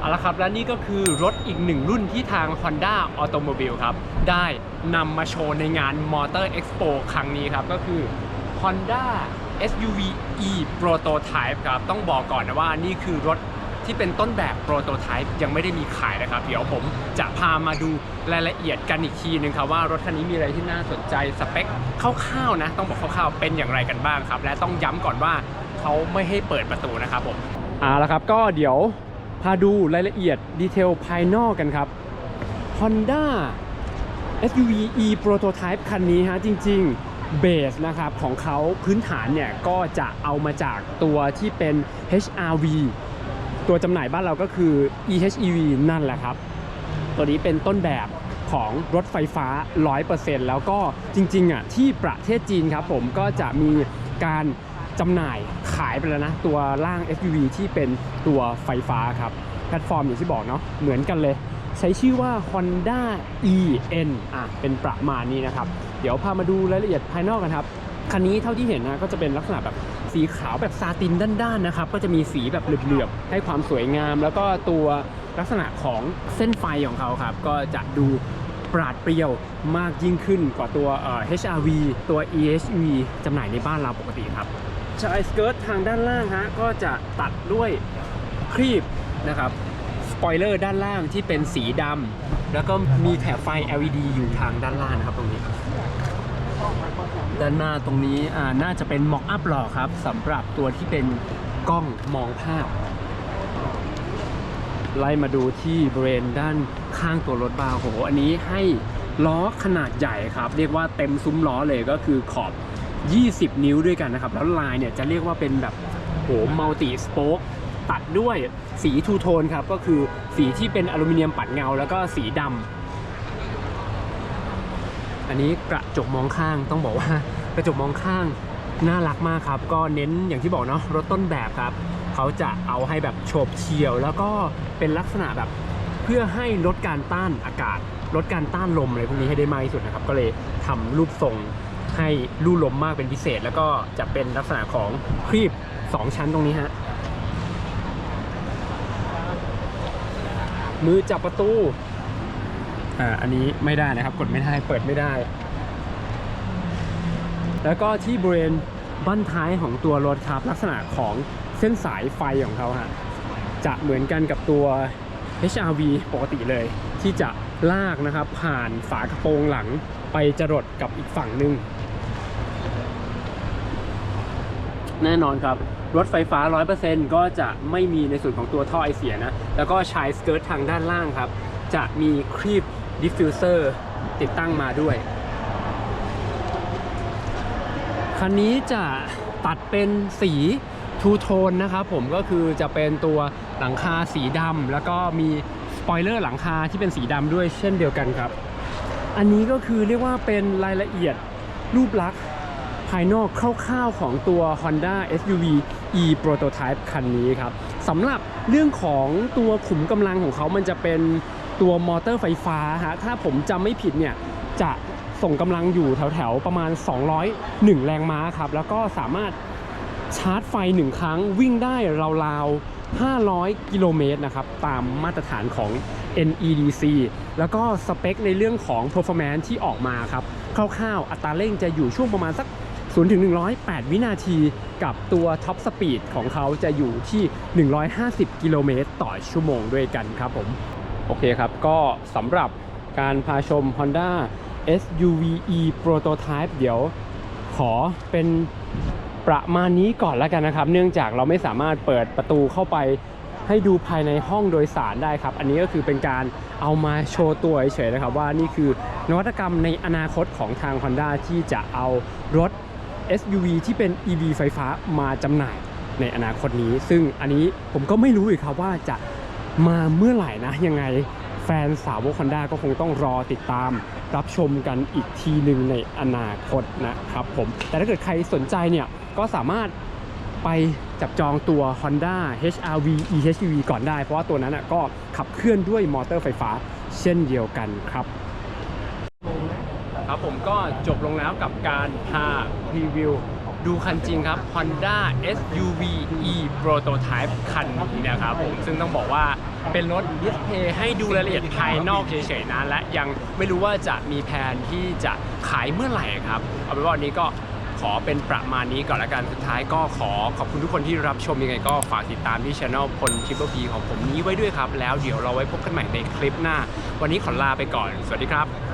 เอาละครับและนี่ก็คือรถอีกหนึ่งรุ่นที่ทาง Honda Automobile ครับ ได้นำมาโชว์ในงาน Motor Expo ครั้งนี้ครับ ก็คือ Honda SUV E Prototype ครับ ต้องบอกก่อนนะว่านี่คือรถที่เป็นต้นแบบ Prototype ยังไม่ได้มีขายนะครับ เดี๋ยวผมจะพามาดูรายละเอียดกันอีกทีนึงครับว่ารถคันนี้มีอะไรที่น่าสนใจสเปคคร่าวๆนะ ต้องบอกคร่าวๆเป็นอย่างไรกันบ้างครับ และต้องย้ำก่อนว่าเขาไม่ให้เปิดประตูนะครับผมเอาละครับก็เดี๋ยว พาดูรายละเอียดดีเทลภายนอกกันครับ Honda SUV E Prototype คันนี้ฮะจริง ๆเบสนะครับของเขาพื้นฐานเนี่ยก็จะเอามาจากตัวที่เป็น HRV ตัวจำหน่ายบ้านเราก็คือ EHEV นั่นแหละครับ ตัวนี้เป็นต้นแบบของรถไฟฟ้า 100%แล้วก็จริงๆอะที่ประเทศจีนครับผมก็จะมีการ จำหน่ายขายไปแล้วนะ ตัวร่าง SUV ที่เป็นตัวไฟฟ้าครับ แพลตฟอร์มอย่างที่บอกเนาะเหมือนกันเลย ใช้ชื่อว่า Honda EN อะเป็นประมาณนี้นะครับ เดี๋ยวพามาดูรายละเอียดภายนอกกันครับคันนี้เท่าที่เห็นนะก็จะเป็นลักษณะแบบสีขาวแบบซาตินด้านๆนะครับ ก็จะมีสีแบบเหลือบๆให้ความสวยงาม แล้วก็ตัวลักษณะของเส้นไฟของเขาครับ ก็จะดูปราดเปรียวมากยิ่งขึ้นกว่าตัวเอ่อ HRV ตัว EHV จำหน่ายในบ้านเราปกติครับ ชายสเกิร์ตทางด้านล่างฮะก็จะตัดด้วยครีบนะครับสปอยเลอร์ด้านล่างที่เป็นสีดำแล้วก็มีแถบไฟ LED อยู่ทางด้านล่างนะครับตรงนี้ด้านหน้าตรงนี้น่าจะเป็นม็อกอัพหล่อครับสำหรับตัวที่เป็นกล้องมองภาพ ไล่มาดูที่บริเวณด้านข้างตัวรถบาร์โห อันนี้ให้ล้อขนาดใหญ่ครับ เรียกว่าเต็มซุ้มล้อเลยก็คือขอบ 20 นิ้วด้วยกันนะครับ แล้วลายเนี่ยจะเรียกว่าเป็นแบบโหมัลติสโป๊กตัดด้วยสีทูโทนครับ ก็คือสีที่เป็นอลูมิเนียมปัดเงา แล้วก็สีดำอันนี้กระจกมองข้างต้องบอกว่ากระจกมองข้างน่ารักมากครับ ก็เน้นอย่างที่บอกเนาะรถต้นแบบครับ เขาจะเอาให้แบบโฉบเฉี่ยว แล้วก็เป็นลักษณะแบบเพื่อให้ลดการต้านอากาศลดการต้านลมอะไรพวกนี้ให้ได้มากที่สุดนะครับ ก็เลยทำรูปทรง ให้ลู่ลมมากเป็นพิเศษ แล้วก็จะเป็นลักษณะของครีบ 2 ชั้นตรงนี้ฮะมือจับประตู อ่า อันนี้ไม่ได้นะครับ กดไม่ได้ เปิดไม่ได้ แล้วก็ที่บริเวณบั้นท้ายของตัวรถครับลักษณะของเส้นสายไฟของเขาฮะ จะเหมือนกันกับตัว HRV ปกติเลย ที่จะลากนะครับ ผ่านฝากระโปรงหลังไปจรดกับอีกฝั่งหนึ่ง แน่นอนครับ รถไฟฟ้า 100%ก็จะไม่มีในส่วนของตัวท่อไอเสียนะ แล้วก็ชายสเกิร์ตทางด้านล่างครับ จะมีครีบดิฟฟิวเซอร์ติดตั้งมาด้วย คันนี้จะตัดเป็นสีทูโทนนะครับผมก็คือจะเป็นตัวหลังคาสีดำแล้วก็มีสปอยเลอร์หลังคาที่เป็นสีดำด้วยเช่นเดียวกันครับ อันนี้ก็คือเรียกว่าเป็นรายละเอียดรูปลักษณ์ ภายนอกคร่าวๆของตัว Honda SUV E Prototype คันนี้ครับสำหรับเรื่องของตัวขุมกำลังของเขามันจะเป็นตัวมอเตอร์ไฟฟ้าฮะถ้าผมจำไม่ผิดเนี่ยจะส่งกำลังอยู่แถวๆประมาณ 201 แรงม้าครับแล้วก็สามารถชาร์จไฟ 1 ครั้งวิ่งได้ราวๆ 500 กิโลเมตรนะครับตามมาตรฐานของ NEDC แล้วก็สเปคในเรื่องของ performance ที่ออกมาครับคร่าวๆ อัตราเร่งจะอยู่ช่วงประมาณสัก 0ถึง108 วินาทีกับตัวท็อปสปีดของเขาจะอยู่ที่ 150 กิโลเมตรต่อชั่วโมงด้วยกันครับผม โอเคครับ ก็สำหรับการพาชม Honda SUV E Prototype เดี๋ยวขอเป็นประมาณนี้ก่อนแล้วกันนะครับ เนื่องจากเราไม่สามารถเปิดประตูเข้าไปให้ดูภายในห้องโดยสารได้ครับ อันนี้ก็คือเป็นการเอามาโชว์ตัวเฉยๆนะครับ ว่านี่คือนวัตกรรมในอนาคตของทาง Honda ที่จะเอารถ SUV ที่เป็น EV ไฟฟ้ามาจำหน่ายในอนาคตนี้ ซึ่งอันนี้ผมก็ไม่รู้อีกครับว่าจะมาเมื่อไหร่นะยังไงแฟนสาวก Honda ก็คงต้องรอติดตาม รับชมกันอีกทีหนึ่งในอนาคตนะครับผม แต่ถ้าเกิดใครสนใจเนี่ย ก็สามารถไปจับจองตัว Honda HRV eHEV ก่อนได้ เพราะว่าตัวนั้นก็ขับเคลื่อนด้วยมอเตอร์ไฟฟ้าเช่นเดียวกันครับ ผมก็จบลงแล้วกับการพาพรีวิว ดูคันจริงครับ Honda SUV E Prototype คันนี้นะครับผมซึ่งต้องบอกว่าเป็นรถดิสเพย์ให้ดูรายละเอียดภายนอกเฉยๆนะและยังไม่รู้ว่าจะมีแผนที่จะขายเมื่อไหร่ครับ เอาเป็นว่าวันนี้ก็ขอเป็นประมาณนี้ก่อนละกันสุดท้ายก็ขอขอบคุณทุกคนที่รับชมยังไงก็ฝากติดตามที่ช anel พลชิปเปอร์พีของผมนี้ไว้ด้วยครับ แล้วเดี๋ยวเราไว้พบกันใหม่ในคลิปหน้า วันนี้ขอลาไปก่อน สวัสดีครับ